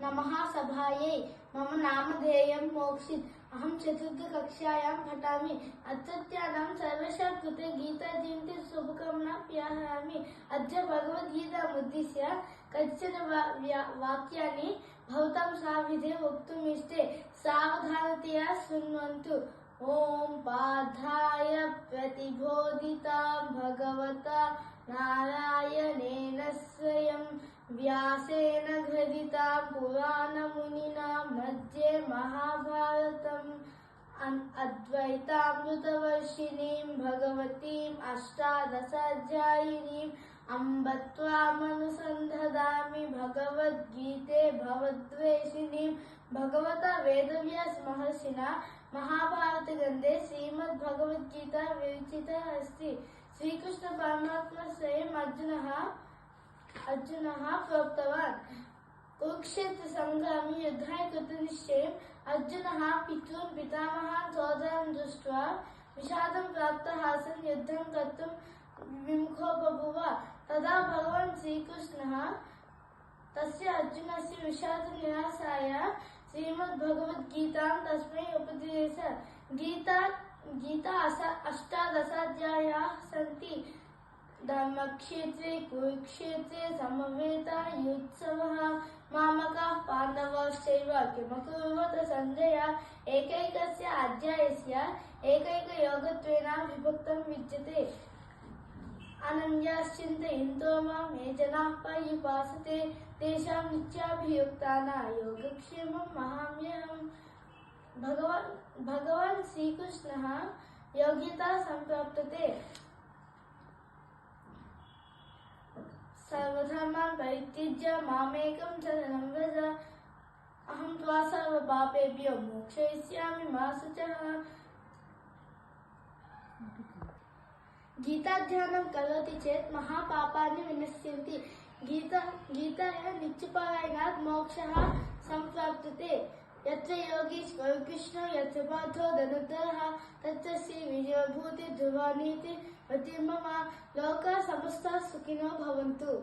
नमः सभायै मम नामधेयं मोक्षित् अहं चतुर्थकक्षायां पठामि। अत्रत्यानां सर्वेषां कृते गीताजयन्ती शुभकामनां प्रेषयामि अद्य भगवद्गीतामुद्दिश्य कश्चन वा- वाक्यानि भवतां साविधे वक्तुमिष्टे। सावधानतया शृण्वन्तु। ॐ पार्थाय प्रतिबोधितां भगवता नारायणेन व्यासेन घटितां पुराणमुनिना मध्ये महाभारतम् अन्- अद्वैतामृतवर्षिणीं भगवतीम् अष्टादशाध्यायिनीम् अम्ब त्वामनुसन्धदामि भगवद्गीते भवद्वेषिणीं भगवता वेदव्यास महर्षिणा महाभारतग्रन्थे श्रीमद्भगवद्गीता विरचिता अस्ति। श्रीकृष्णपरमात्मा स्वयम् अर्जुनः अर्जुनः प्रोक्तवान् कुरुक्षेत्रसङ्ग्रामे युद्धाय कृतनिश्चयम् अर्जुनः पितॄन् पितामहान् सोदरान् दृष्ट्वा विषादं प्राप्तः सन् युद्धं कर्तुं विमुखो बभूव तदा भगवान् श्रीकृष्णः तस्य अर्जुनस्य विषादनिरासाय श्रीमद्भगवद्गीतां तस्मै उपदिश। गीता गीता अष्टादशाध्यायाः सन्ति। धर्मक्षेत्रे कुरुक्षेत्रे समवेतायुत्सवः मामकाः पाण्डवश्चैव किमकुर्वत सञ्जय एकैकस्य अध्यायस्य एकैकयोगत्वेन विभक्तं विद्यते। अनन्याश्चिन्तयन्तो माँ ये जनाः पर्युपासते तेषां नित्याभियुक्ताना योगक्षेमं भगवान् भगवान् श्रीकृष्णः योग्यता सम्प्राप्तते सर्वधर्मान् परित्यज्य मामेकं शरणं व्रज। अहं त्वा सर्वपापेभ्यो मोक्षयिष्यामि मा शुचः गीताध्यानं करोति चेत् महापापानि विनश्यन्ति। गीता गीताया नित्यपारायणात् मोक्षः सम्प्राप्यते यत्र योगीश्वर कृष्ण यत्र पार्थो धनुर्धरः तत्र श्रीविजयभूति ध्रुवानीति मतिर्मम लोकाः समस्ताः सुखिनो भवन्तु।